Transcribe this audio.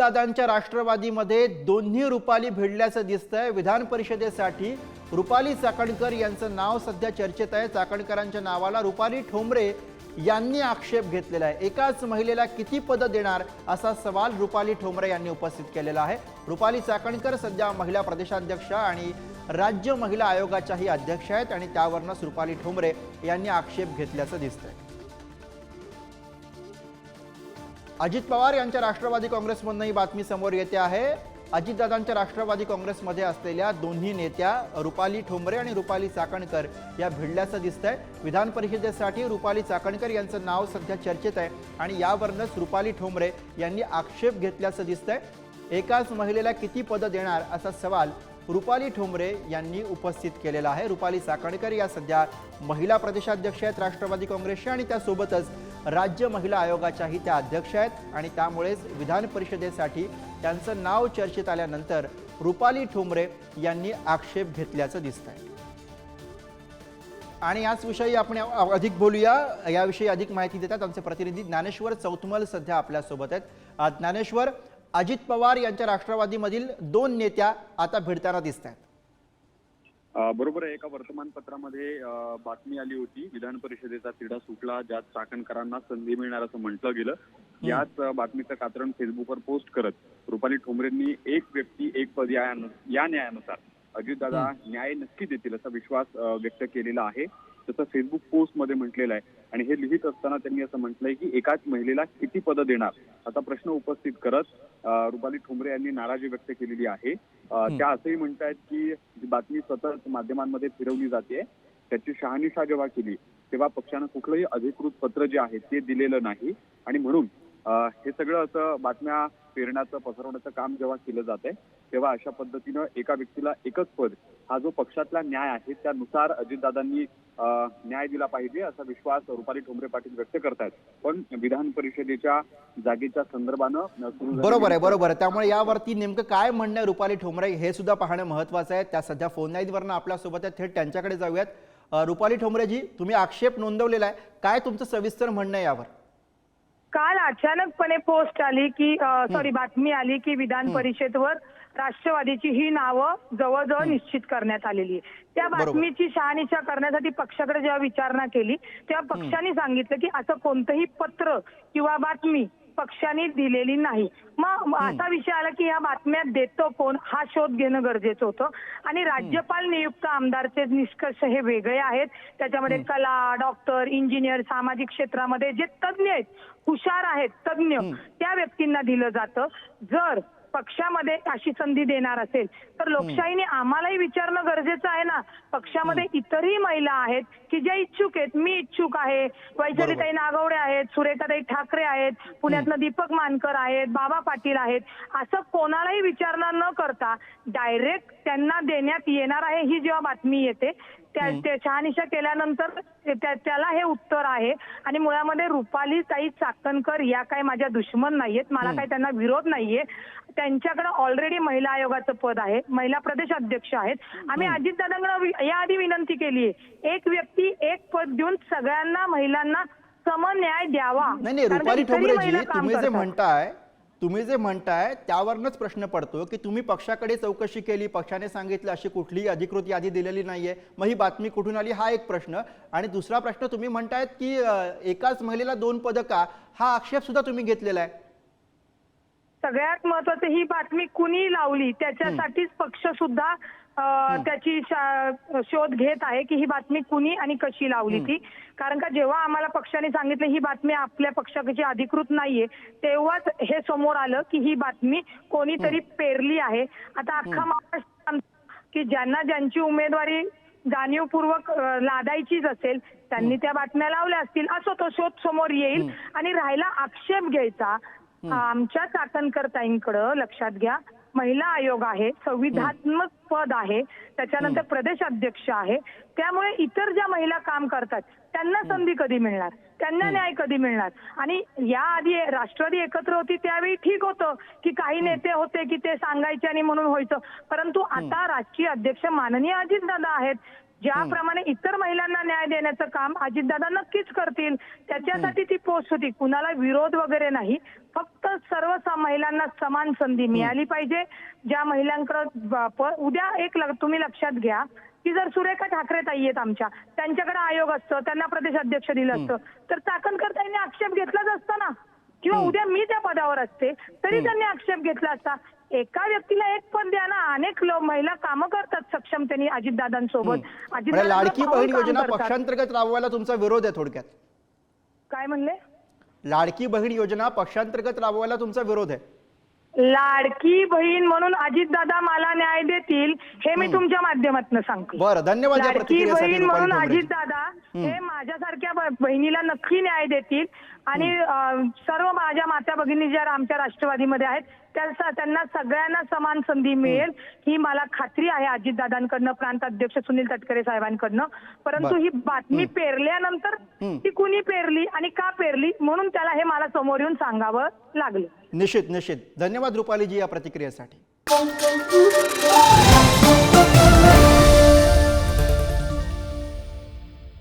अजितदादांच्या राष्ट्रवादीमध्ये दोन्ही रुपाली भिडल्याचं दिसतंय. विधान परिषदेसाठी रुपाली चाकणकर यांचं नाव सध्या चर्चेत आहे. चाकणकरांच्या नावाला रुपाली ठोंबरे यांनी आक्षेप घेतलेला आहे. एकाच महिलेला किती पदं देणार असा सवाल रुपाली ठोंबरे यांनी उपस्थित केलेला आहे. रुपाली चाकणकर सध्या महिला प्रदेशाध्यक्ष आणि राज्य महिला आयोगाच्याही अध्यक्ष आहेत आणि त्यावरूनच रुपाली ठोंबरे यांनी आक्षेप घेतल्याचं दिसतंय. अजित पवार यांच्या राष्ट्रवादी काँग्रेसमधून ही बातमी समोर येते आहे. अजितदादांच्या राष्ट्रवादी काँग्रेसमध्ये असलेल्या दोन्ही नेत्या रुपाली ठोंबरे आणि रुपाली चाकणकर या भिडल्याचं दिसतंय. विधान परिषदेसाठी रुपाली चाकणकर यांचं नाव सध्या चर्चेत आहे आणि यावरूनच रुपाली ठोंबरे यांनी आक्षेप घेतल्याचं दिसतंय. एकाच महिलेला किती पदं देणार असा सवाल रुपाली ठोंबरे यांनी उपस्थित केलेला आहे. रुपाली चाकणकर या सध्या महिला प्रदेशाध्यक्ष आहेत राष्ट्रवादी काँग्रेसच्या आणि त्यासोबतच राज्य महिला आयोगाच्याही त्या अध्यक्ष आहेत आणि त्यामुळेच विधान परिषदेसाठी त्यांचं नाव चर्चेत आल्यानंतर रुपाली ठोंबरे यांनी आक्षेप घेतल्याचं दिसतंय. आणि याच विषयी आपण अधिक बोलूया. याविषयी अधिक माहिती देतात आमचे प्रतिनिधी ज्ञानेश्वर चौतमल सध्या आपल्यासोबत आहेत. ज्ञानेश्वर अजित पवार यांच्या राष्ट्रवादीमधील दोन नेत्या आता भिडताना दिसत आहेत बरोबर आहे. एका वर्तमानपत्रामध्ये बातमी आली होती विधान परिषदेचा तिढा सुटला ज्यात चाकणकरांना संधी मिळणार असं म्हटलं गेलं. याच बातमीचं कात्रण फेसबुकवर पोस्ट करत रुपाली ठोंबरेंनी एक व्यक्ती एक पद या न्यायानुसार अजितदादा न्याय नक्की देतील असा विश्वास व्यक्त केलेला आहे. तसं फेसबुक पोस्टमध्ये म्हटलेलं आहे. आणि हे लिहित असताना त्यांनी असं म्हटलंय की एकाच महिलेला किती पदं देणार? असा प्रश्न उपस्थित करत रुपाली ठोंबरे यांनी नाराजी व्यक्त केलेली आहे. त्या असंही म्हणतायत की जी बातमी सतत माध्यमांमध्ये फिरवली जाते त्याची शहानिशा जेव्हा केली तेव्हा पक्षानं कुठलंही अधिकृत पत्र जे आहे ते दिलेलं नाही. आणि म्हणून हे सगळं असं बातम्या पेरण्याचं पसरवण्याचं काम जेव्हा केलं जात आहे तेव्हा अशा पद्धतीनं एका व्यक्तीला एकच पद हा जो पक्षातला न्याय आहे त्यानुसार अजितदादांनी न्याय दिला पाहिजे असा विश्वास रुपाली ठोंबरे पाटील व्यक्त करतायत. पण विधान परिषदेच्या जागेच्या संदर्भानं बरोबर आहे बरोबर आहे. त्यामुळे यावरती नेमकं काय म्हणणं रुपाली ठोंबरे? हे सुद्धा पाहणं महत्वाचं आहे. त्या सध्या फोन लाईनवरनं आपल्यासोबत आहेत. थेट त्यांच्याकडे जाऊयात. रुपाली ठोंबरेजी तुम्ही आक्षेप नोंदवलेला आहे. काय तुमचं सविस्तर म्हणणं आहे यावर? काल अचानकपणे पोस्ट आली की सॉरी बातमी आली की विधान परिषदेवर राष्ट्रवादीची ही नावं जवळजवळ निश्चित करण्यात आलेली आहे. त्या. बातमीची शहानिशा करण्यासाठी पक्षाकडे जेव्हा विचारणा केली तेव्हा पक्षाने सांगितलं की असं कोणतंही पत्र किंवा बातमी पक्षाने दिलेली नाही. मग असा विषय आला की ह्या बातम्या देतो कोण हा शोध घेणं गरजेचं होतं. आणि राज्यपाल नियुक्त आमदारचे निष्कर्ष हे वेगळे आहेत. त्याच्यामध्ये कला डॉक्टर इंजिनियर सामाजिक क्षेत्रामध्ये जे तज्ज्ञ आहेत हुशार आहेत तज्ज्ञ त्या व्यक्तींना दिलं जातं. जर पक्षामध्ये अशी संधी देणार असेल तर लोकशाहीने आम्हालाही विचारणं गरजेचं आहे ना. पक्षामध्ये इतरही महिला आहेत की ज्या इच्छुक आहेत. मी इच्छुक आहे. वैशालीताई नागवडे आहेत सुरेखाताई ठाकरे आहेत पुण्यातनं दीपक मानकर आहेत बाबा पाटील आहेत. असं कोणालाही विचारणा न करता डायरेक्ट त्यांना देण्यात येणार आहे ही जेव्हा बातमी येते त्या शहानिशा केल्यानंतर त्याला हे उत्तर आहे. आणि मुळामध्ये रुपाली ताई चाकणकर या काही माझ्या दुश्मन नाहीयेत. मला काही त्यांना विरोध नाहीये. त्यांच्याकडे ऑलरेडी महिला आयोगाचं पद आहे. महिला प्रदेश अध्यक्ष आहेत. आम्ही अजितदादांकडे याआधी विनंती केली आहे एक व्यक्ती एक पद देऊन सगळ्यांना महिलांना समन्याय द्यावा. नाही रुपाली ठोंबरेजी महिला काम तुम्ही जे. म्हणताय तुम्ही जे म्हणताय त्यावरनच प्रश्न पडतो की तुम्ही पक्षाकडे चौकशी केली पक्षाने सांगितलं अशी कुठलीही अधिकृत यादी दिलेली नाही आहे मग ही बातमी कुठून आली? हा एक प्रश्न. आणि दुसरा प्रश्न तुम्ही म्हणतायत की एकाच महिलेला दोन पदं का हा आक्षेप सुद्धा तुम्ही घेतलेला आहे. सगळ्यात महत्वाचं ही बातमी कुणी लावली त्याच्यासाठीच पक्ष सुद्धा त्याची शोध घेत आहे की ही बातमी कुणी आणि कशी लावली ती. कारण का जेव्हा आम्हाला पक्षाने सांगितलं ही बातमी आपल्या पक्षाची अधिकृत नाहीये तेव्हाच हे समोर आलं की ही बातमी कोणीतरी पेरली आहे. आता अख्खा महाराष्ट्र की ज्यांना ज्यांची उमेदवारी जाणीवपूर्वक लादायचीच असेल त्यांनी त्या बातम्या लावल्या असतील. असो तो शोध समोर येईल आणि राहिला आक्षेप घ्यायचा आमच्या चाकणकरताईंकडं लक्षात घ्या महिला आयोग आहे संविधात्मक पद आहे त्याच्यानंतर प्रदेश अध्यक्ष आहे. त्यामुळे इतर ज्या महिला काम करतात त्यांना संधी कधी मिळणार? त्यांना न्याय कधी मिळणार? आणि याआधी राष्ट्रवादी एकत्र होती त्यावेळी ठीक होतं की काही नेते होते की ते सांगायचे आणि म्हणून व्हायचं. परंतु आता राष्ट्रीय अध्यक्ष माननीय अजितदादा आहेत. ज्याप्रमाणे इतर महिलांना न्याय देण्याचं काम अजितदादा नक्कीच करतील. त्याच्यासाठी ती पोस्ट होती. कुणाला विरोध वगैरे नाही. फक्त महिलांना समान संधी मिळाली पाहिजे. ज्या महिलांकडे उद्या एक तुम्ही लक्षात घ्या की जर सुरेखा ठाकरे ताई आहेत आमच्या त्यांच्याकडे आयोग असतं त्यांना प्रदेश अध्यक्ष दिलं असतं तर चाकणकर ताईंनी आक्षेप घेतलाच असता ना. किंवा उद्या मी त्या पदावर असते तरी त्यांनी आक्षेप घेतला असता. एका व्यक्तीला एक पद द्या ना अनेक महिला कामं करतात सक्षमतेने अजितदादांसोबत. म्हणजे अजितदादांचं लाडकी बहीण योजना. पक्षांतर्गत राबवायला तुमचा विरोध आहे थोडक्यात. काय म्हणले? लाडकी बहीण योजना पक्षांतर्गत राबवायला तुमचा विरोध आहे. लाडकी बहीण म्हणून अजितदादा मला न्याय देतील हे मी तुमच्या माध्यमातून सांगते. बरं धन्यवाद या लाडकी प्रतिक्रियेसाठी बहीण रुपाली म्हणून. अजितदादा हे माझ्यासारख्या बहिणीला नक्की न्याय देतील. आणि सर्व माझ्या मात्या भगिनी ज्या आमच्या राष्ट्रवादीमध्ये आहेत त्या त्यांना सगळ्यांना समान संधी मिळेल. ही मला खात्री आहे अजितदादांकडनं प्रांत अध्यक्ष सुनील तटकरे साहेबांकडनं. परंतु. ही बातमी पेरल्यानंतर. ती कुणी पेरली आणि का पेरली म्हणून त्याला हे मला समोर येऊन सांगावं लागलं. निश्चित निश्चित. धन्यवाद रुपालीजी या प्रतिक्रियेसाठी.